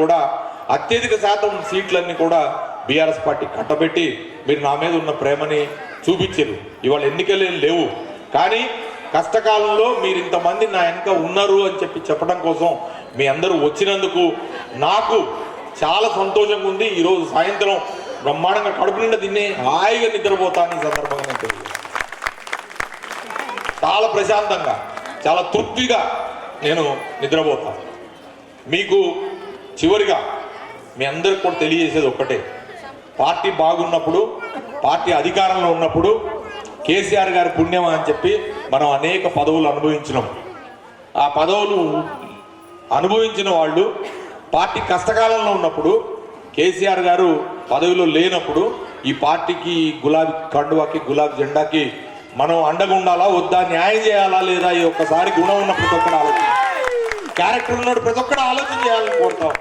కూడా అత్యధిక శాతం సీట్లన్నీ కూడా బీఆర్ఎస్ పార్టీ కట్టబెట్టి మీరు నా మీద ఉన్న ప్రేమని చూపించారు. ఇవాళ ఎన్నికలే లేవు. కానీ కష్టకాలంలో మీరు ఇంతమంది నా వెనక ఉన్నారు అని చెప్పి చెప్పడం కోసం మీ అందరూ వచ్చినందుకు నాకు చాలా సంతోషంగా ఉంది. ఈరోజు సాయంత్రం బ్రహ్మాండంగా కడుపు నిండా తిని హాయిగా నిద్రపోతాను ఈ సందర్భంగా నేను చాలా ప్రశాంతంగా చాలా తృప్తిగా నేను నిద్రపోతాను. మీకు చివరిగా మీ అందరికి కూడా తెలియజేసేది ఒక్కటే. పార్టీ బాగున్నప్పుడు పార్టీ అధికారంలో ఉన్నప్పుడు కేసీఆర్ గారి పుణ్యం అని చెప్పి మనం అనేక పదవులు అనుభవించినాం. ఆ పదవులు అనుభవించిన వాళ్ళు పార్టీ కష్టకాలంలో ఉన్నప్పుడు కేసీఆర్ గారు పదవిలో లేనప్పుడు ఈ పార్టీకి గులాబీ కండువాకి గులాబీ జెండాకి మనం అండగా ఉండాలా వద్దా న్యాయం చేయాలా లేదా ఈ ఒక్కసారి గుణం ఉన్న ప్రతి ఒక్కరు ఆలోచన క్యారెక్టర్ ఉన్నాడు ప్రతి ఒక్కరు ఆలోచన చేయాలని కోరుతాం.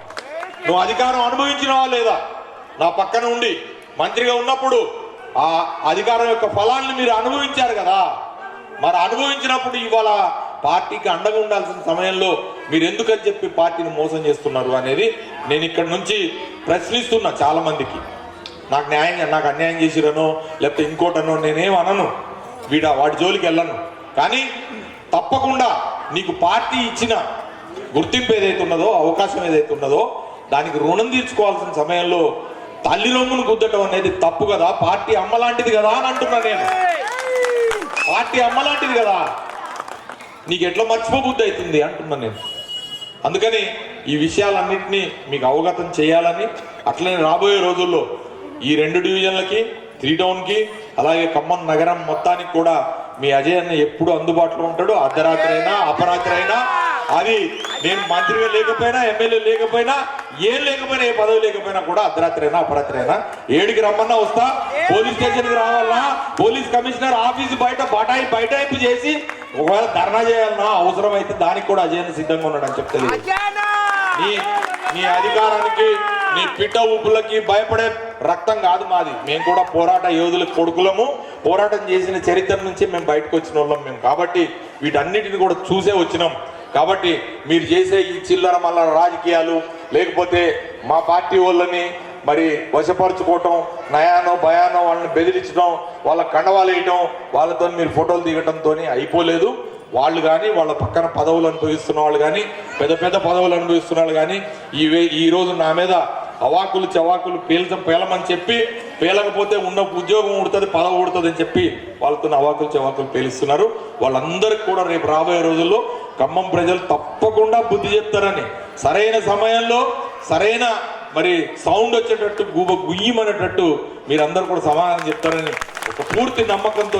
నువ్వు అధికారం అనుభవించినవా లేదా? నా పక్కన ఉండి. మంత్రిగా ఉన్నప్పుడు ఆ అధికారం యొక్క ఫలాన్ని మీరు అనుభవించారు కదా. మరి అనుభవించినప్పుడు ఇవాళ పార్టీకి అండగా ఉండాల్సిన సమయంలో మీరు ఎందుకని చెప్పి పార్టీని మోసం చేస్తున్నారు అనేది నేను ఇక్కడ నుంచి ప్రశ్నిస్తున్నా చాలా మందికి నాకు న్యాయం నాకు అన్యాయం చేసిరనో లేకపోతే ఇంకోటనో నేనేం అనను. వీడ వాడి జోలికి వెళ్ళను. కానీ తప్పకుండా నీకు పార్టీ ఇచ్చిన గుర్తింపు ఏదైతే ఉన్నదో అవకాశం ఏదైతే ఉన్నదో దానికి రుణం తీర్చుకోవాల్సిన సమయంలో తల్లి రొమ్మును గుద్దటం అనేది తప్పు కదా. పార్టీ అమ్మలాంటిది కదా అని అంటున్నా నేను. పార్టీ అమ్మలాంటిది కదా. నీకు ఎట్లా మర్చిపోబుద్ధి అవుతుంది అంటున్నా నేను. అందుకని ఈ విషయాలన్నింటినీ మీకు అవగతం చేయాలని అట్లనే రాబోయే రోజుల్లో ఈ రెండు డివిజన్లకి త్రీ టౌన్కి అలాగే ఖమ్మం నగరం మొత్తానికి కూడా మీ అజయ్ అన్న ఎప్పుడు అందుబాటులో ఉంటాడు అర్ధరాత్రి అయినా అపరాత్రి అయినా అది నేను మంత్రిగా లేకపోయినా ఎమ్మెల్యే లేకపోయినా ఏం లేకపోయినా ఏ పదవి లేకపోయినా కూడా అర్ధరాత్రి అయినా అపరాత్రి అయినా ఏడికి రమ్మన్నా వస్తా. పోలీస్ స్టేషన్కి రావాలా? పోలీస్ కమిషనర్ ఆఫీస్ బయట బటాయి బైటాయింపు చేసి ఒకవేళ ధర్నా చేయాలన్నా అవసరం అయితే దానికి కూడా అజయ్ అన్న సిద్ధంగా ఉన్నాడు అని చెప్తే నీ నీ అధికారానికి నీ పిట్ట ఊపులకి భయపడే రక్తం కాదు మాది. మేము కూడా పోరాట యోధుల కొడుకులము. పోరాటం చేసిన చరిత్ర నుంచి మేము బయటకు వచ్చిన వాళ్ళం మేము. కాబట్టి వీటన్నిటిని కూడా చూసే వచ్చినాం. కాబట్టి మీరు చేసే ఈ చిల్లర మల్లర రాజకీయాలు లేకపోతే మా పార్టీ వాళ్ళని మరి వశపరుచుకోవటం నయానో భయానో వాళ్ళని బెదిరించడం వాళ్ళ కండవాలు వేయటం వాళ్ళతో మీరు ఫోటోలు దిగటంతో అయిపోలేదు. వాళ్ళు కానీ వాళ్ళ పక్కన పదవులు అనుభవిస్తున్న వాళ్ళు కానీ పెద్ద పెద్ద పదవులు అనుభవిస్తున్న వాళ్ళు కానీ ఈ వే- ఈ రోజు నా మీద అవాకులు చవాకులు పీల్చం పేలమని చెప్పి పేలకపోతే ఉన్న ఉద్యోగం ఉడుతుంది పదవి ఉడుతుంది అని చెప్పి వాళ్ళతో అవాకులు చవాకులు పేలుస్తున్నారు. వాళ్ళందరికీ కూడా రేపు రాబోయే రోజుల్లో ఖమ్మం ప్రజలు తప్పకుండా బుద్ధి చెప్తారని. సరైన సమయంలో సరైన మరి సౌండ్ వచ్చేటట్టు గుబ గుయ్యమనేటట్టు మీరందరూ కూడా సమాధానం చెప్తారని ఒక పూర్తి నమ్మకంతో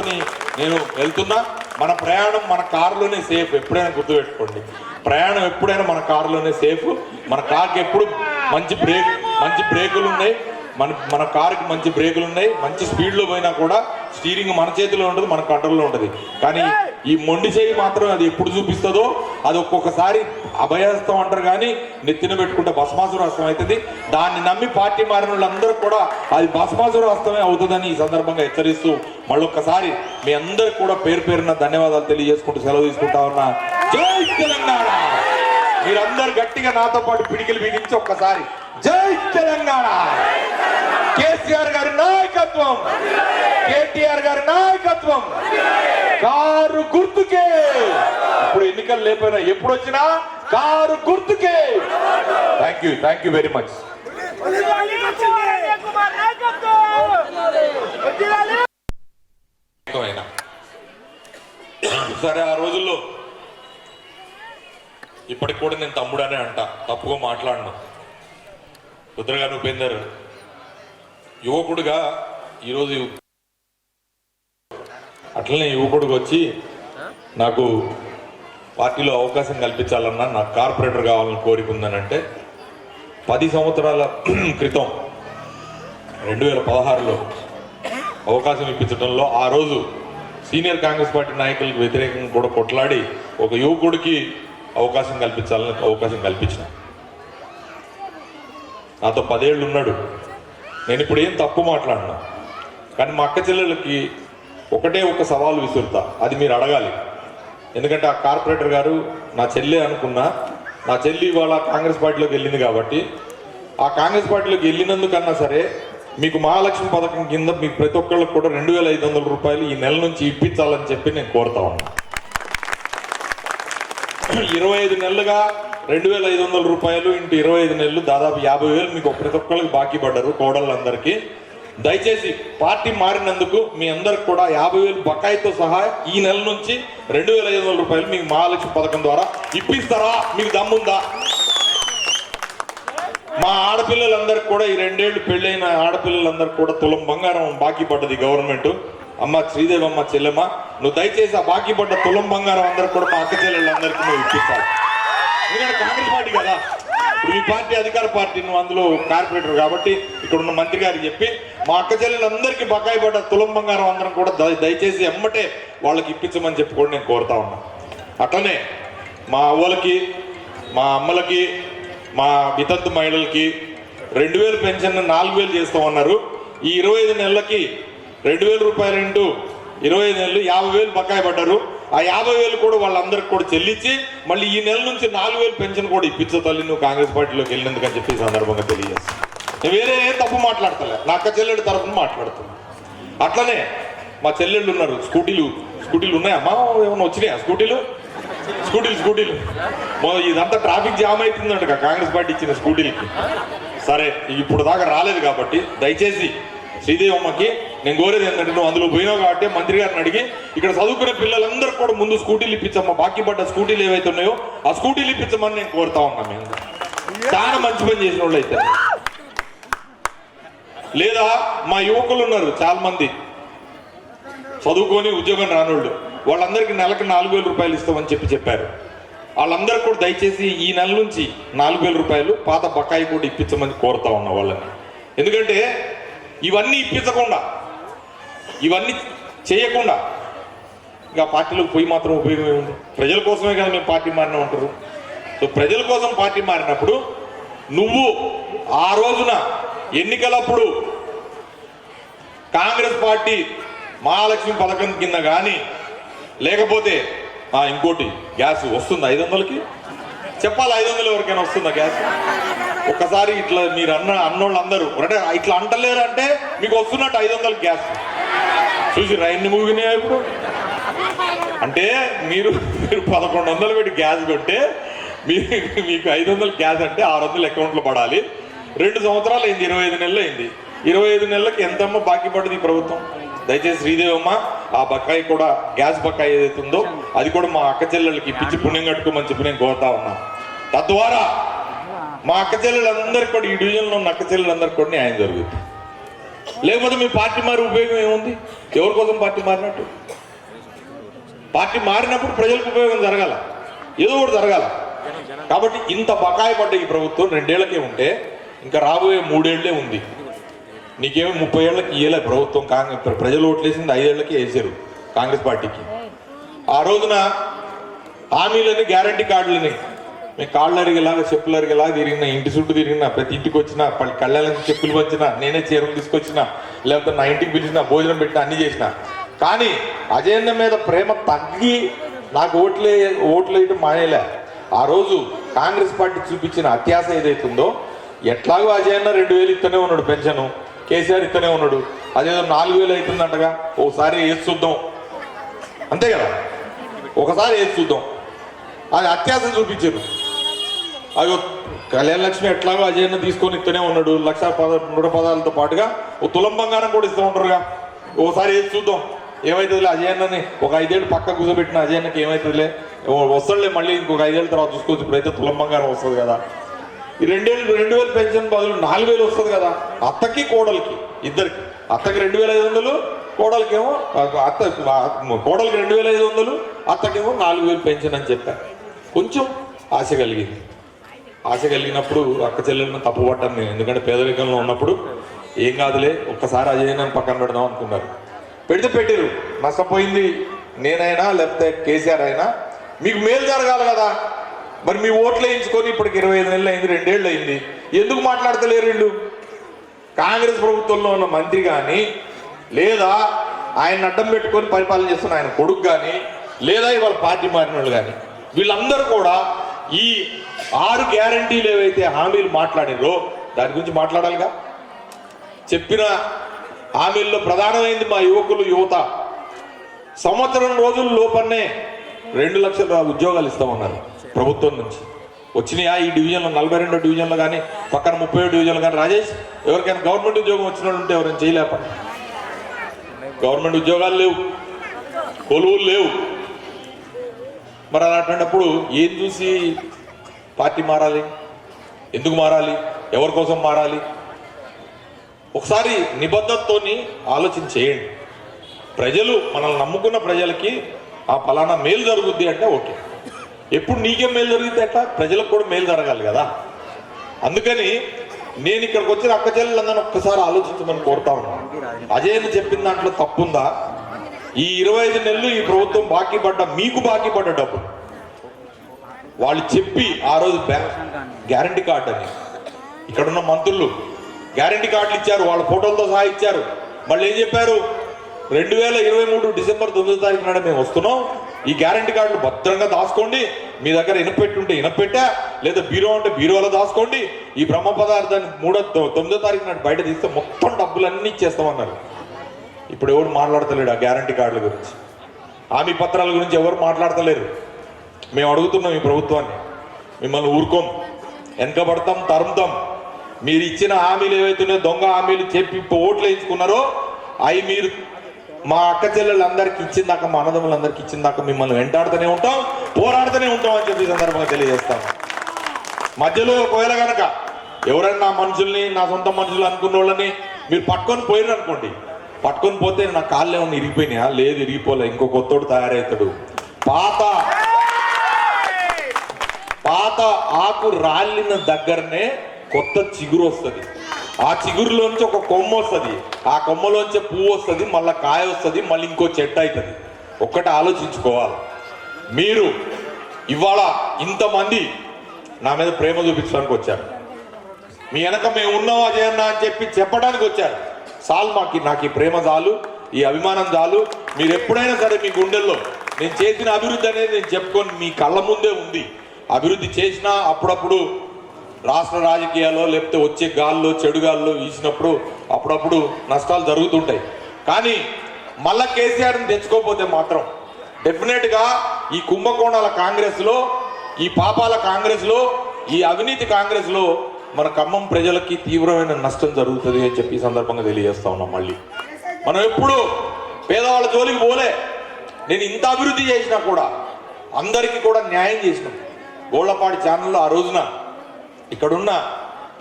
నేను వెళ్తున్నా. మన ప్రయాణం మన కారులోనే సేఫ్ ఎప్పుడైనా గుర్తుపెట్టుకోండి. ప్రయాణం ఎప్పుడైనా మన కారులోనే సేఫ్. మన కార్కి ఎప్పుడు మంచి బ్రేక్ మంచి బ్రేకులు ఉన్నాయి. మన మన కారుకి మంచి బ్రేకులు ఉన్నాయి. మంచి స్పీడ్లో పోయినా కూడా స్టీరింగ్ మన చేతిలో ఉంటుంది మన కంట్రోల్లో ఉంటుంది. కానీ ఈ మొండి చేయి మాత్రం అది ఎప్పుడు చూపిస్తుందో అది ఒక్కొక్కసారి అభయహస్తం అంటారు కానీ నెత్తిన పెట్టుకుంటే భస్మాసుర హస్తం అవుతుంది. దాన్ని నమ్మి పార్టీ మారిన వాళ్ళందరూ కూడా అది భస్మాసుర హస్తమే అవుతుందని ఈ సందర్భంగా హెచ్చరిస్తూ మళ్ళొక్కసారి మీ అందరికి కూడా పేరు పేరున ధన్యవాదాలు తెలియజేసుకుంటూ సెలవు తీసుకుంటా ఉన్నా. జై తెలంగాణ! మీరందరూ గట్టిగా నాతో పాటు పిడికిలు బిగించి ఒక్కసారి. జై తెలంగాణ! కేసీఆర్ గారి నాయకత్వం! కేటీఆర్ గారి నాయకత్వం! కారు గుర్తుకే! ఇప్పుడు ఎన్నికలు లేకపోయినా ఎప్పుడు వచ్చినా కారు గుర్తుకే! Thank you thank you very much సరే ఆ రోజుల్లో ఇప్పటికి కూడా నేను తమ్ముడనే అంట. తప్పుగా మాట్లాడను. రుద్రగా ఉపేందర్ యువకుడుగా ఈరోజు అట్లనే యువకుడికి వచ్చి నాకు పార్టీలో అవకాశం కల్పించాలన్నా నాకు కార్పొరేటర్ కావాలని కోరిక ఉందనంటే పది సంవత్సరాల క్రితం రెండు వేల పదహారులో అవకాశం ఇప్పించడంలో ఆ రోజు సీనియర్ కాంగ్రెస్ పార్టీ నాయకులకు వ్యతిరేకంగా కూడా కొట్లాడి ఒక యువకుడికి అవకాశం కల్పించాలని అవకాశం కల్పించిన. నాతో పదేళ్ళు ఉన్నాడు. నేను ఇప్పుడు ఏం తప్పు మాట్లాడినా. కానీ మా అక్క చెల్లెలకి ఒకటే ఒక సవాలు విసురుతా. అది మీరు అడగాలి. ఎందుకంటే ఆ కార్పొరేటర్ గారు నా చెల్లి అనుకున్నా నా చెల్లి ఇవాళ కాంగ్రెస్ పార్టీలోకి వెళ్ళింది కాబట్టి ఆ కాంగ్రెస్ పార్టీలోకి వెళ్ళినందుకన్నా సరే మీకు మహాలక్ష్మి పథకం కింద మీకు ప్రతి ఒక్కళ్ళకి కూడా రెండు వేల ఐదు వందల రూపాయలు ఈ నెల నుంచి ఇప్పించాలని చెప్పి నేను కోరుతా ఉన్నా ఇరవై ఐదు నెలలుగా రెండు వేల ఐదు వందల రూపాయలు ఇంటూ ఇరవై ఐదు నెలలు దాదాపు యాభై వేలు మీకు ప్రతి ఒక్కరికి బాకీ పడ్డారు కోడళ్ళందరికీ. దయచేసి పార్టీ మారినందుకు మీ అందరికి కూడా యాభై వేలు బకాయితో సహా ఈ నెల నుంచి రెండు వేల ఐదు వందల రూపాయలు మీకు మహాలక్ష్మి పథకం ద్వారా ఇప్పిస్తారా? మీకు దమ్ముందా? మా ఆడపిల్లలందరికి కూడా ఈ రెండేళ్ళు పెళ్ళైన ఆడపిల్లలందరికీ కూడా తులం బంగారం బాకీ పడ్డది గవర్నమెంట్. అమ్మ శ్రీదేవి అమ్మ చెల్లెమ్మ నువ్వు దయచేసి ఆ బాకీ పడ్డ తులం బంగారం అందరికి కూడా మా అక్క చెల్లెళ్ళందరికీ నువ్వు ఇప్పిస్తావు. ఎందుకంటే కాంగ్రెస్ పార్టీ కదా? ఇప్పుడు ఈ పార్టీ అధికార పార్టీ నువ్వు అందులో కార్పొరేటర్ కాబట్టి ఇక్కడ ఉన్న మంత్రి గారికి చెప్పి మా అక్క చెల్లెలందరికీ బకాయి పడ్డ తులం బంగారం అందరం కూడా దయచేసి ఎమ్మటే వాళ్ళకి ఇప్పించమని చెప్పి కూడా నేను కోరుతా ఉన్నా. అట్లనే మా అవ్వలకి మా అమ్మలకి మా వితంతు మహిళలకి రెండు వేలు పెన్షన్ నాలుగు వేలు చేస్తామన్నారు. ఈ ఇరవై ఐదు నెలలకి రెండు వేల రూపాయలు ఇంటూ ఇరవై ఐదు నెలలు యాభై వేలు బకాయి పడ్డారు. ఆ యాభై వేలు కూడా వాళ్ళందరికి కూడా చెల్లించి మళ్ళీ ఈ నెల నుంచి నాలుగు వేలు పెన్షన్ కూడా ఇప్పించు తల్లి నువ్వు కాంగ్రెస్ పార్టీలోకి వెళ్ళినందుకని అని చెప్పి సందర్భంగా తెలియజేస్తాను నేను వేరే ఏం తప్పు మాట్లాడతలే. నా అక్క చెల్లెడి తరఫున మాట్లాడుతున్నా. అట్లనే మా చెల్లెళ్ళు ఉన్నారు. స్కూటీలు స్కూటీలు ఉన్నాయమ్మా ఏమన్నా వచ్చినాయా? స్కూటీలు? స్కూటీలు స్కూటీలు. ఇదంతా ట్రాఫిక్ జామ్ అవుతుందంట కాంగ్రెస్ పార్టీ ఇచ్చిన స్కూటీలకి. సరే ఇప్పుడు దాకా రాలేదు కాబట్టి దయచేసి శ్రీదేవి అమ్మకి నేను కోరేది ఏంటంటే నువ్వు అందులో పోయినావు కాబట్టి మంత్రి గారిని అడిగి ఇక్కడ చదువుకునే పిల్లలందరూ కూడా ముందు స్కూటీలు ఇప్పించమ్మా. బాకీ పడ్డ స్కూటీలు ఏవైతే ఉన్నాయో ఆ స్కూటీలు ఇప్పించమని నేను కోరుతా ఉన్నా మేము చాలా మంచి పని చేసిన వాళ్ళు అయితే. లేదా మా యువకులు ఉన్నారు చాలా మంది చదువుకొని ఉద్యోగం రానోళ్ళు. వాళ్ళందరికీ నెలకు నాలుగు వేల రూపాయలు ఇస్తామని చెప్పి చెప్పారు. వాళ్ళందరూ కూడా దయచేసి ఈ నెల నుంచి నాలుగు వేల రూపాయలు పాత బకాయి కూడా ఇప్పించమని కోరుతా ఉన్నా వాళ్ళని. ఎందుకంటే ఇవన్నీ ఇప్పించకుండా ఇవన్నీ చేయకుండా ఇంకా పార్టీలోకి పోయి మాత్రం ఉపయోగం ఏముంది? ప్రజల కోసమే కదా మేము పార్టీ మారినా ఉంటారు సో ప్రజల కోసం పార్టీ మారినప్పుడు నువ్వు ఆ రోజున ఎన్నికలప్పుడు కాంగ్రెస్ పార్టీ మహాలక్ష్మి పథకం కింద కానీ లేకపోతే ఇంకోటి గ్యాస్ వస్తుంది ఐదు వందలకి చెప్పాలి ఐదు వందలు ఎవరికైనా వస్తుందా గ్యాస్? ఒక్కసారి ఇట్లా మీరు అన్న అన్నోళ్ళందరూ అంటే ఇట్లా అంటలేరు అంటే మీకు వస్తున్నట్టు ఐదు వందలకి గ్యాస్. చూసి రైన్ని మూగినాయా ఇప్పుడు? అంటే మీరు మీరు పదకొండు వందలు పెట్టి గ్యాస్ కొట్టే మీరు మీకు ఐదు వందలు గ్యాస్ అంటే ఆరు వందలు అకౌంట్లో పడాలి. రెండు సంవత్సరాలు అయింది ఇరవై ఐదు నెలలు అయింది. ఇరవై ఐదు నెలలకి ఎంతమ్మ బాకీ పడింది ప్రభుత్వం? దయచేసి శ్రీదేవమ్మ ఆ బకాయి కూడా గ్యాస్ బకాయి ఏదైతే ఉందో అది కూడా మా అక్క చెల్లెళ్ళకి ఇప్పించి పుణ్యం కట్టుకోమని చెప్పి నేను కోరుతా ఉన్నా. తద్వారా మా అక్క చెల్లెళ్ళందరికీ కూడా ఈ డివిజన్లో ఉన్న అక్క చెల్లెళ్ళందరికీ కూడా న్యాయం జరుగుతుంది. లేకపోతే మీ పార్టీ మారి ఉపయోగం ఏముంది? ఎవరి కోసం పార్టీ మారినట్టు? పార్టీ మారినప్పుడు ప్రజలకు ఉపయోగం జరగాల. ఏదో ఒకటి జరగాల. కాబట్టి ఇంత బకాయి పడ్డ ఈ ప్రభుత్వం రెండేళ్ళకే ఉంటే ఇంకా రాబోయే మూడేళ్ళే ఉంది. నీకేమో ముప్పై ఏళ్ళకి ఇయ్యలే ప్రభుత్వం కాంగ్రెస్ ప్రజలు ఓట్లేసింది ఐదేళ్ళకి వేసారు కాంగ్రెస్ పార్టీకి. ఆ రోజున హామీలని గ్యారంటీ కార్డులని మేము కాళ్ళు అరిగేలాగా చెప్పులు అరిగేలాగా తిరిగిన ఇంటి చుట్టూ తిరిగిన ప్రతి ఇంటికి వచ్చిన కళ్ళకి చెప్పులు వచ్చిన నేనే చీరలు తీసుకొచ్చిన లేకపోతే నా ఇంటికి పిలిచిన భోజనం పెట్టిన అన్ని చేసిన. కానీ అజయన్న మీద ప్రేమ తగ్గి నాకు ఓట్లే ఓట్లు వేయడం మానేలే. ఆ రోజు కాంగ్రెస్ పార్టీ చూపించిన అత్యాస ఏదైతే ఉందో ఎట్లాగో అజయన్న రెండు వేలు ఇస్తూనే ఉన్నాడు పెన్షన్ కేసీఆర్ ఇస్తూనే ఉన్నాడు. అదేదో నాలుగు వేలు అవుతుందంటగా ఓసారి వేసి చూద్దాం. అంతే కదా? ఒకసారి వేసి చూద్దాం. అది అత్యాసం చూపించారు. అయ్యో కళ్యాణ లక్ష్మి ఎట్లాగో అజయన్న తీసుకొని ఇస్తూనే ఉన్నాడు. లక్ష పద నూట పదాలతో పాటుగా ఓ తులం బంగారం కూడా ఇస్తూ ఉంటారుగా. ఓసారి వేసి చూద్దాం. ఏమవుతుందిలే అజయన్నని ఒక ఐదేళ్ళు పక్క కూర్చోబెట్టిన అజయన్నకి ఏమవుతుందిలే వస్తాడులే మళ్ళీ ఇంకొక ఐదేళ్ళ తర్వాత చూసుకోవచ్చు. ఇప్పుడైతే తులం బంగారం వస్తుంది కదా. ఈ రెండేళ్ళు రెండు వేలు పెన్షన్ బదులు నాలుగు వేలు వస్తుంది కదా. అత్తకి కోడలికి ఇద్దరికి. అత్తకి రెండు వేల ఐదు వందలు కోడలికేమో అత్త కోడలికి రెండు వేల ఐదు వందలు అత్తకేమో నాలుగు వేలు పెన్షన్ అని చెప్పారు కొంచెం ఆశ కలిగింది. ఆశ కలిగినప్పుడు అక్క చెల్లెలను తప్పుపట్టాను నేను. ఎందుకంటే పేదరికంలో ఉన్నప్పుడు ఏం కాదులే ఒక్కసారి అజయ్ నన్ను పక్కన పెడదాం అనుకున్నారు. పెడితే పెట్టారు. నష్టపోయింది నేనైనా లేకపోతే కేసీఆర్ అయినా. మీకు మేలు జరగాలి కదా. మరి మీ ఓట్లు వేయించుకొని ఇప్పటికి ఇరవై ఐదు నెలలు అయింది రెండేళ్ళు అయింది. ఎందుకు మాట్లాడతలేరు వీళ్ళు? కాంగ్రెస్ ప్రభుత్వంలో ఉన్న మంత్రి కానీ లేదా ఆయన అడ్డం పెట్టుకొని పరిపాలన చేస్తున్న ఆయన కొడుకు కానీ లేదా ఇవాళ పార్టీ మారిన వాళ్ళు కానీ వీళ్ళందరూ కూడా ఈ ఆరు గ్యారంటీలు ఏవైతే హామీలు మాట్లాడినో దాని గురించి మాట్లాడాలిగా? చెప్పిన హామీల్లో ప్రధానమైంది మా యువకులు యువత. సంవత్సరం రోజుల లోపలనే రెండు లక్షల ఉద్యోగాలు ఇస్తామన్నారు ప్రభుత్వం నుంచి. వచ్చినాయా ఈ డివిజన్లో? నలభై రెండో డివిజన్లో కానీ పక్కన ముప్పై డివిజన్లో కానీ. రాజేష్ ఎవరికైనా గవర్నమెంట్ ఉద్యోగం వచ్చిన వాళ్ళు ఉంటే ఎవరైనా చేయలేప. గవర్నమెంట్ ఉద్యోగాలు లేవు. కొలువులు లేవు. మరి అలాంటప్పుడు ఏం చూసి పార్టీ మారాలి? ఎందుకు మారాలి? ఎవరి కోసం మారాలి? ఒకసారి నిబద్ధతతోని ఆలోచన చేయండి. ప్రజలు మనల్ని నమ్ముకున్న ప్రజలకి ఆ ఫలానా మేలు జరుగుద్ది అంటే ఓకే. ఎప్పుడు నీకేం మేలు జరిగితే అట్లా ప్రజలకు కూడా మేలు జరగాలి కదా. అందుకని నేను ఇక్కడికి వచ్చిన అక్క చెల్లెలందరినీ ఒక్కసారి ఆలోచించమని కోరుతా ఉన్నాను. అజయ్ చెప్పిన దాంట్లో తప్పుందా? ఈ ఇరవై ఐదు నెలలు ఈ ప్రభుత్వం బాకీ పడ్డ మీకు బాకీ పడ్డ డబ్బులు. వాళ్ళు చెప్పి ఆ రోజు గ్యారంటీ కార్డు అని. ఇక్కడున్న మంత్రులు గ్యారంటీ కార్డులు ఇచ్చారు వాళ్ళ ఫోటోలతో సహా ఇచ్చారు. మళ్ళీ ఏం చెప్పారు? రెండు వేల ఇరవై మూడు డిసెంబర్ తొమ్మిదో తారీఖు నాడు మేము వస్తున్నాం. ఈ గ్యారంటీ కార్డులు భద్రంగా దాచుకోండి. మీ దగ్గర ఇనపెట్టి ఉంటే ఇనపెట్టా లేదా బీరో ఉంటే బీరోలో దాచుకోండి. ఈ బ్రహ్మ పదార్థాన్ని మూడో తొమ్మిదో తారీఖు నాడు బయట తీస్తే మొత్తం డబ్బులన్నీ ఇచ్చేస్తామన్నారు. ఇప్పుడు ఎవరు మాట్లాడతలేడు ఆ గ్యారంటీ కార్డుల గురించి? హామీ పత్రాల గురించి ఎవరు మాట్లాడతలేరు? మేము అడుగుతున్నాం ఈ ప్రభుత్వాన్ని. మిమ్మల్ని ఊరుకోం. వెనకబడతాం తరుముతాం. మీరు ఇచ్చిన హామీలు ఏవైతున్నాయో దొంగ హామీలు చెప్పి ఓట్లు వేయించుకున్నారో అవి మీరు మా అక్క చెల్లెళ్ళందరికి ఇచ్చిందాక మా అన్నదమ్ములందరికి ఇచ్చిందాక మిమ్మల్ని వెంటాడుతూనే ఉంటాం పోరాడుతూనే ఉంటాం అని చెప్పి సందర్భంగా తెలియజేస్తాం. మధ్యలో ఒకవేళ కనుక ఎవరైనా నా మనుషుల్ని నా సొంత మనుషులు అనుకున్న వాళ్ళని మీరు పట్టుకొని పోయిన అనుకోండి. పట్టుకొని పోతే నా కాళ్ళు ఏమన్నా ఇరిగిపోయినాయా? లేదు ఇరిగిపోలే. ఇంకో కొత్తోడు తయారవుతాడు. పాత పాత ఆకు రాలిన దగ్గరనే కొత్త చిగురు వస్తుంది. ఆ చిగురులోంచి ఒక కొమ్మ వస్తుంది. ఆ కొమ్మలోంచి పువ్వు వస్తుంది మళ్ళీ కాయ వస్తుంది మళ్ళీ ఇంకో చెట్టు అవుతుంది ఒక్కటి ఆలోచించుకోవాలి. మీరు ఇవాళ ఇంతమంది నా మీద ప్రేమ చూపించడానికి వచ్చారు. మీ వెనక మేము ఉన్నాం అజయన్న అని చెప్పి చెప్పడానికి వచ్చారు. చాలు మాకి నాకు ఈ ప్రేమ చాలు ఈ అభిమానం చాలు. మీరు ఎప్పుడైనా సరే మీ గుండెల్లో నేను చేసిన అభివృద్ధి అనేది నేను చెప్పుకొని మీ కళ్ళ ముందే ఉంది. అభివృద్ధి చేసినా అప్పుడప్పుడు రాష్ట్ర రాజకీయాల్లో లేకపోతే వచ్చే గాల్లో చెడు గాల్లో వీసినప్పుడు అప్పుడప్పుడు నష్టాలు జరుగుతుంటాయి. కానీ మళ్ళా కేసీఆర్ని తెచ్చుకోకపోతే మాత్రం డెఫినెట్గా ఈ కుంభకోణాల కాంగ్రెస్లో ఈ పాపాల కాంగ్రెస్లో ఈ అవినీతి కాంగ్రెస్లో మన ఖమ్మం ప్రజలకి తీవ్రమైన నష్టం జరుగుతుంది అని చెప్పి సందర్భంగా తెలియజేస్తా ఉన్నాం మళ్ళీ. మనం ఎప్పుడు పేదవాళ్ళ జోలికి పోలే. నేను ఇంత అభివృద్ధి చేసినా కూడా అందరికీ కూడా న్యాయం చేసినాం. గోళ్ళపాడి ఛానల్లో ఆ రోజున ఇక్కడున్న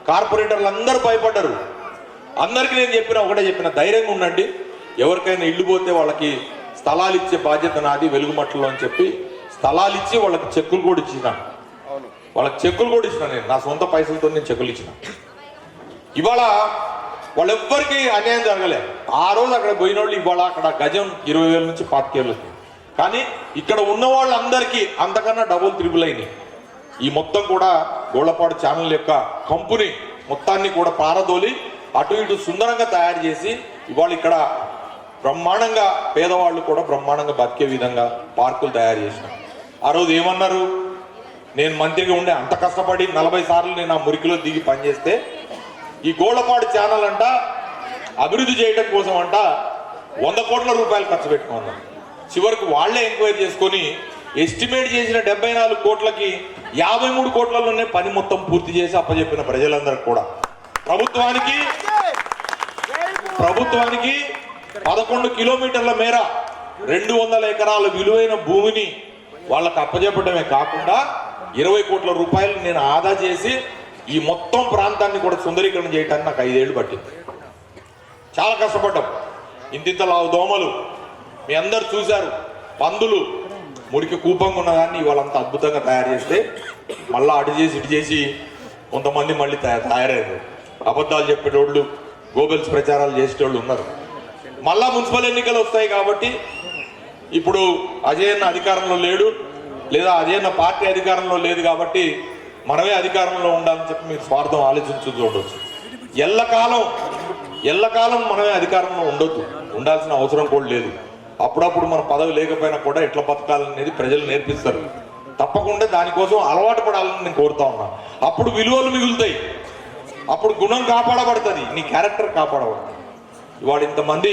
కార్పొరేటర్లు అందరూ భయపడ్డారు. అందరికీ నేను చెప్పిన ఒకటే చెప్పిన ధైర్యంగా ఉండండి. ఎవరికైనా ఇల్లు పోతే వాళ్ళకి స్థలాలు ఇచ్చే బాధ్యత నాది వెలుగుమట్టలో అని చెప్పి స్థలాలు ఇచ్చి వాళ్ళకి చెక్కులు కూడా ఇచ్చిన. వాళ్ళకి చెక్కులు కూడా ఇచ్చిన నేను. నా సొంత పైసలతో నేను చెక్కులు ఇచ్చిన. ఇవాళ వాళ్ళెవ్వరికి అన్యాయం జరగలే. ఆ రోజు అక్కడ పోయిన వాళ్ళు ఇవాళ అక్కడ గజం ఇరవై వేల నుంచి పాతికేళ్ళు కానీ ఇక్కడ ఉన్న వాళ్ళందరికీ అంతకన్నా డబుల్ త్రిబుల్ అయినాయి. ఈ మొత్తం కూడా గోళ్ళపాడు ఛానల్ యొక్క కంపెనీ మొత్తాన్ని కూడా పారదోలి అటు ఇటు సుందరంగా తయారు చేసి ఇవాళ ఇక్కడ బ్రహ్మాండంగా పేదవాళ్ళు కూడా బ్రహ్మాండంగా బతికే విధంగా పార్కులు తయారు చేసిన ఆ రోజు ఏమన్నారు? నేను మంత్రిగా ఉండే అంత కష్టపడి నలభై సార్లు నేను ఆ మురికిలో దిగి పనిచేస్తే ఈ గోళ్ళపాడు ఛానల్ అంట అభివృద్ధి చేయడం కోసం అంట వంద కోట్ల రూపాయలు ఖర్చు పెట్టుకున్నాను. చివరికి వాళ్ళే ఎంక్వైరీ చేసుకొని ఎస్టిమేట్ చేసిన డెబ్బై నాలుగు కోట్లకి యాభై మూడు కోట్లలోనే పని మొత్తం పూర్తి చేసి అప్పచెప్పిన ప్రజలందరికి కూడా. ప్రభుత్వానికి ప్రభుత్వానికి పదకొండు కిలోమీటర్ల మేర రెండు వందల ఎకరాల విలువైన భూమిని వాళ్ళకి అప్పచెప్పడమే కాకుండా ఇరవై కోట్ల రూపాయలు నేను ఆదా చేసి ఈ మొత్తం ప్రాంతాన్ని కూడా సుందరీకరణ చేయడానికి నాకు ఐదేళ్ళు పట్టింది. చాలా కష్టపడ్డాం. ఇంతింత లావు దోమలు మీ అందరు చూశారు. పందులు మురికి కూపంగా ఉన్నదాన్ని వాళ్ళంతా అద్భుతంగా తయారు చేస్తే మళ్ళీ అటు చేసి ఇటు చేసి కొంతమంది మళ్ళీ తయారు తయారయ్యారు అబద్ధాలు చెప్పేటోళ్ళు గోబెల్స్ ప్రచారాలు చేసేటోళ్ళు ఉన్నారు. మళ్ళా మున్సిపల్ ఎన్నికలు వస్తాయి కాబట్టి ఇప్పుడు అజయన్న అధికారంలో లేడు లేదా అజయన్న పార్టీ అధికారంలో లేదు కాబట్టి మనమే అధికారంలో ఉండాలని చెప్పి మీరు స్వార్థం ఆలోచించు చూడవచ్చు ఎల్లకాలం ఎల్లకాలం మనమే అధికారంలో ఉండొద్దు. ఉండాల్సిన అవసరం కూడా లేదు. అప్పుడప్పుడు మన పదవి లేకపోయినా కూడా ఎట్లా బతకాలనేది ప్రజలు నేర్పిస్తారు. తప్పకుండా దానికోసం అలవాటు పడాలని నేను కోరుతా ఉన్నా. అప్పుడు విలువలు మిగులుతాయి. అప్పుడు గుణం కాపాడబడుతుంది. నీ క్యారెక్టర్ కాపాడబడుతుంది. ఇవాళ ఇంతమంది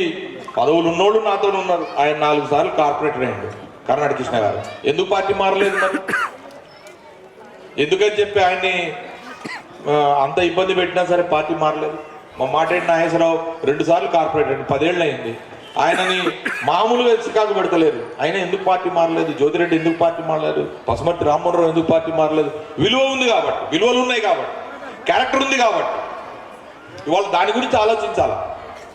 పదవులు ఉన్నోళ్ళు నాతో ఉన్నారు. ఆయన నాలుగు సార్లు కార్పొరేటర్ అయ్యండు. కర్ణాటక కృష్ణ గారు. ఎందుకు పార్టీ మారలేదు మరి? ఎందుకని చెప్పి ఆయన్ని అంత ఇబ్బంది పెట్టినా సరే పార్టీ మారలేదు. మా మాటేటి నాగేశ్వరరావు? రెండు సార్లు కార్పొరేటర్ అయ్యింది పదేళ్ళు అయింది ఆయనని మామూలుగా చికాకు పెడతలేరు. ఆయన ఎందుకు పార్టీ మారలేదు? జ్యోతిరెడ్డి ఎందుకు పార్టీ మారలేదు? పసుమర్తి రామ్మోహన్ రావు ఎందుకు పార్టీ మారలేదు? విలువ ఉంది కాబట్టి విలువలు ఉన్నాయి కాబట్టి క్యారెక్టర్ ఉంది కాబట్టి. ఇవాళ దాని గురించి ఆలోచించాలి?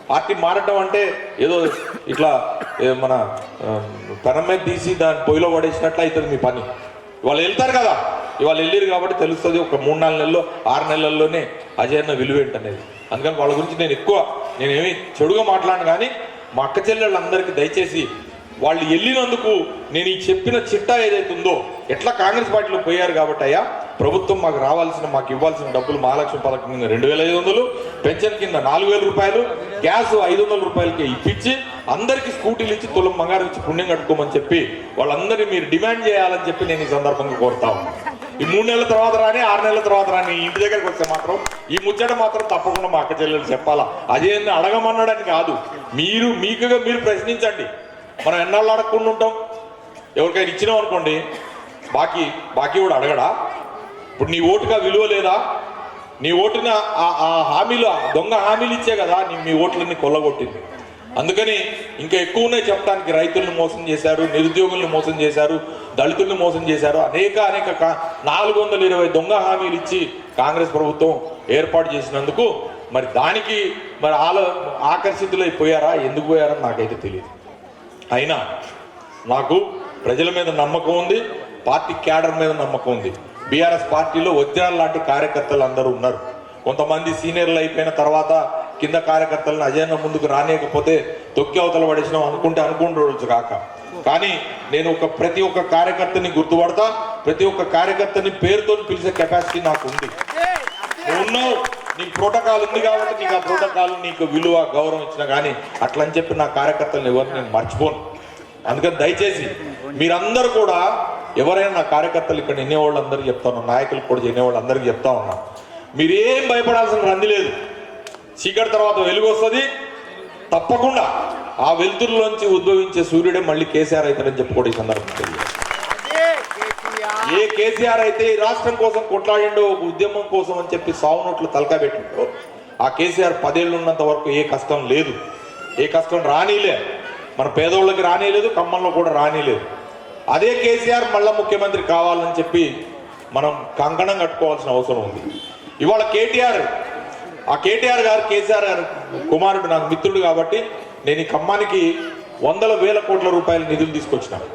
పార్టీ మారటం అంటే ఏదో ఇట్లా మన ఆ, మీద తీసి దాన్ని పొయ్యిలో పడేసినట్లు అవుతుంది మీ పని. ఇవాళ వెళ్తారు కదా? ఇవాళ వెళ్ళారు కాబట్టి తెలుస్తుంది ఒక మూడు నాలుగు నెలల్లో ఆరు నెలల్లోనే అజయ్ అన్న విలువ ఏంటనేది. అందుకని వాళ్ళ గురించి నేను ఎక్కువ నేనేమి చెడుగా మాట్లాడను కానీ మా అక్క చెల్లెళ్ళందరికీ దయచేసి వాళ్ళు వెళ్ళినందుకు నేను ఈ చెప్పిన చిట్టా ఏదైతే ఉందో ఎట్లా కాంగ్రెస్ పార్టీలో పోయారు కాబట్టి అయ్యా ప్రభుత్వం మాకు రావాల్సిన మాకు ఇవ్వాల్సిన డబ్బులు మహాలక్ష్మి పథకం కింద రెండు వేల ఐదు వందలు పెన్షన్ కింద నాలుగు వేల రూపాయలు గ్యాస్ ఐదు వందల రూపాయలకి ఇప్పించి అందరికీ స్కూటీలు ఇచ్చి తులం బంగారం ఇచ్చి పుణ్యం కట్టుకోమని చెప్పి వాళ్ళందరినీ మీరు డిమాండ్ చేయాలని చెప్పి నేను ఈ సందర్భంగా కోరుతా ఉన్నాను. ఈ మూడు నెలల తర్వాత రాని ఆరు నెలల తర్వాత రాని ఇంటి దగ్గరికి వస్తే మాత్రం ఈ ముచ్చట మాత్రం తప్పకుండా మా అక్క చెల్లెలు చెప్పాలా. అదేంది అడగమన్నాడని కాదు. మీరు మీకుగా మీరు ప్రశ్నించండి. మనం ఎన్నాళ్ళు అడగకుండా ఉంటాం? ఎవరికైనా ఇచ్చినాం అనుకోండి బాకీ బాకీ కూడా అడగడా? ఇప్పుడు నీ ఓటుగా విలువ లేదా? నీ ఓటున ఆ ఆ హామీలు దొంగ హామీలు ఇచ్చే కదా నీ మీ ఓట్లన్నీ కొల్లగొట్టింది. అందుకని ఇంకా ఎక్కువనే చెప్పడానికి రైతులను మోసం చేశారు నిరుద్యోగులను మోసం చేశారు దళితులను మోసం చేశారు. అనేక అనేక నాలుగు వందల ఇరవై దొంగ హామీలు ఇచ్చి కాంగ్రెస్ ప్రభుత్వం ఏర్పాటు చేసినందుకు మరి దానికి మరి ఆలో ఆకర్షితులైపోయారా ఎందుకు పోయారని నాకైతే తెలియదు అయినా నాకు ప్రజల మీద నమ్మకం ఉంది పార్టీ క్యాడర్ మీద నమ్మకం ఉంది. బీఆర్ఎస్ పార్టీలో వజ్రాల లాంటి కార్యకర్తలు అందరూ ఉన్నారు. కొంతమంది సీనియర్లు అయిపోయిన తర్వాత కింద కార్యకర్తలను అజయన్న ముందుకు రానియకపోతే తొక్కి అవతల పడేసినాం అనుకుంటే అనుకుంటుండొచ్చు కాక. కానీ నేను ఒక ప్రతి ఒక్క కార్యకర్తని గుర్తుపడతా ప్రతి ఒక్క కార్యకర్తని పేరుతో పిలిచే కెపాసిటీ నాకు ఉంది. ఉన్నావు నీకు ప్రోటోకాల్ ఉంది కాబట్టి నీకు ఆ ప్రోటోకాల్ నీకు విలువ గౌరవం ఇచ్చిన కానీ అట్లా అని చెప్పి నా కార్యకర్తలను ఎవరు నేను మర్చిపోను. అందుకని దయచేసి మీరందరూ కూడా ఎవరైనా నా కార్యకర్తలు ఇక్కడ ఎన్నే అందరికీ చెప్తా ఉన్నా నాయకులు కూడా ఎన్నే అందరికీ చెప్తా ఉన్నా మీరేం భయపడాల్సిన రంది లేదు. చీకటి తర్వాత వెలుగు వస్తుంది తప్పకుండా ఆ వెలుతురులోంచి ఉద్భవించే సూర్యుడే మళ్ళీ కేసీఆర్ అవుతాడని చెప్పి ఈ సందర్భం ఏ కేసీఆర్ అయితే ఈ రాష్ట్రం కోసం కొట్లాడిండో ఒక ఉద్యమం కోసం అని చెప్పి సావు నోట్లు తలకాబెట్టిండో ఆ కేసీఆర్ పదేళ్ళు ఉన్నంత వరకు ఏ కష్టం లేదు. ఏ కష్టం రానీలే. మన పేదోళ్ళకి రానీలేదు ఖమ్మంలో కూడా రానీలేదు. అదే కేసీఆర్ మళ్ళా ముఖ్యమంత్రి కావాలని చెప్పి మనం కంకణం కట్టుకోవాల్సిన అవసరం ఉంది. ఇవాళ కేటీఆర్ ఆ కేటీఆర్ గారు కేసీఆర్ గారు కుమారుడు నాకు మిత్రుడు కాబట్టి నేను ఈ ఖమ్మానికి వందల వేల కోట్ల రూపాయల నిధులు తీసుకొచ్చినాను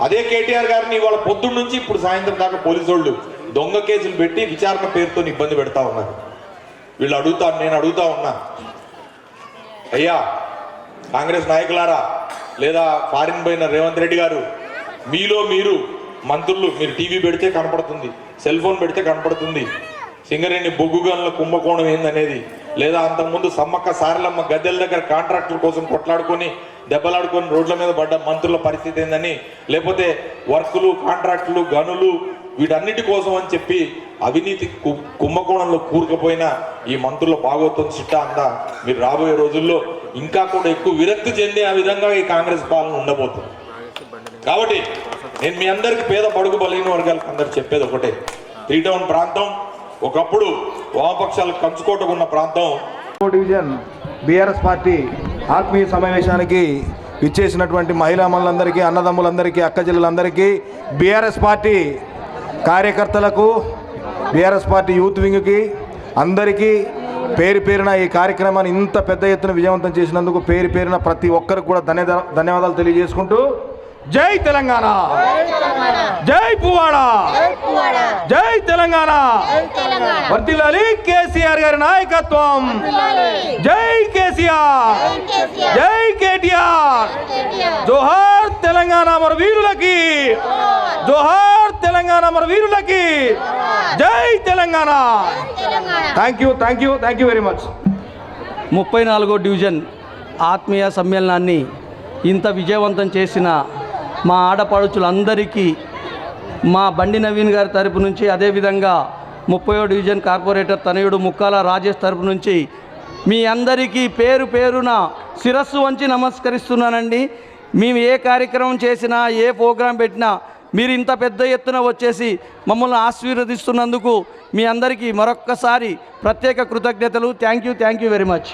అదే కేటీఆర్ గారిని ఇవాళ పొద్దున్న నుంచి ఇప్పుడు సాయంత్రం దాకా పోలీసు వాళ్ళు దొంగ కేసులు పెట్టి విచారణ పేరుతో ఇబ్బంది పెడతా ఉన్నారు. వీళ్ళు అడుగుతా నేను అడుగుతా ఉన్నా. అయ్యా కాంగ్రెస్ నాయకులారా లేదా ఫారిన్ పోయిన రేవంత్ రెడ్డి గారు మీలో మీరు మంత్రులు మీరు టీవీ పెడితే కనపడుతుంది సెల్ ఫోన్ పెడితే కనపడుతుంది సింగరేణి బొగ్గు గనుల కుంభకోణం ఏందనేది? లేదా అంతకుముందు సమ్మక్క సారలమ్మ గద్దెల దగ్గర కాంట్రాక్టుల కోసం కొట్లాడుకొని దెబ్బలాడుకొని రోడ్ల మీద పడ్డ మంత్రుల పరిస్థితి ఏందని? లేకపోతే వర్కులు కాంట్రాక్టులు గనులు వీటన్నిటి కోసం అని చెప్పి అవినీతి కుంభకోణంలో కూరుకుపోయిన ఈ మంత్రుల భాగవతం చిట్టా అంతా మీరు రాబోయే రోజుల్లో ఇంకా కూడా ఎక్కువ విరక్తి చెందే ఆ విధంగా ఈ కాంగ్రెస్ పాలన ఉండబోతుంది. కాబట్టి నేను మీ అందరికి పేద బడుగు బలైన వర్గాలకు అందరు చెప్పేది ఒకటే. త్రీ టౌన్ ప్రాంతం ఒకప్పుడు వామపక్షాలకు కంచుకోటకున్న ప్రాంతం డివిజన్ బీఆర్ఎస్ పార్టీ ఆత్మీయ సమావేశానికి ఇచ్చేసినటువంటి మహిళా మనులందరికీ అన్నదమ్ములందరికీ అక్కచెల్లెలందరికీ బీఆర్ఎస్ పార్టీ కార్యకర్తలకు బీఆర్ఎస్ పార్టీ యూత్ వింగ్కి అందరికీ పేరు పేరిన ఈ కార్యక్రమాన్ని ఇంత పెద్ద ఎత్తున విజయవంతం చేసినందుకు పేరు పేరిన ప్రతి ఒక్కరికి కూడా ధన్యవాదాలు తెలియజేసుకుంటూ జై తెలంగాణ. జై పువ్వాడ. జై తెలంగాణ. వర్తిల్లాలి కేసీఆర్ గారి నాయకత్వం. జై కేసీఆర్. జై కేటీఆర్. జోహార్ తెలంగాణ మన వీరులకి. జోహార్ తెలంగాణ మన వీరులకి. జై Telangana. Thank you thank you thank you very much ముప్పై నాలుగో డివిజన్ ఆత్మీయ సమ్మేళనాన్ని ఇంత విజయవంతం చేసిన మా ఆడపడుచులందరికీ మా బండి నవీన్ గారి తరపు నుంచి అదేవిధంగా ముప్పై డివిజన్ కార్పొరేటర్ తనయుడు ముక్కాల రాజేష్ తరపు నుంచి మీ అందరికీ పేరు పేరున శిరస్సు వంచి నమస్కరిస్తున్నానండి. మేము ఏ కార్యక్రమం చేసినా ఏ ప్రోగ్రాం పెట్టినా మీరు ఇంత పెద్ద ఎత్తున వచ్చేసి మమ్మల్ని ఆశీర్వదిస్తున్నందుకు మీ అందరికీ మరొక్కసారి ప్రత్యేక కృతజ్ఞతలు. Thank you thank you very much.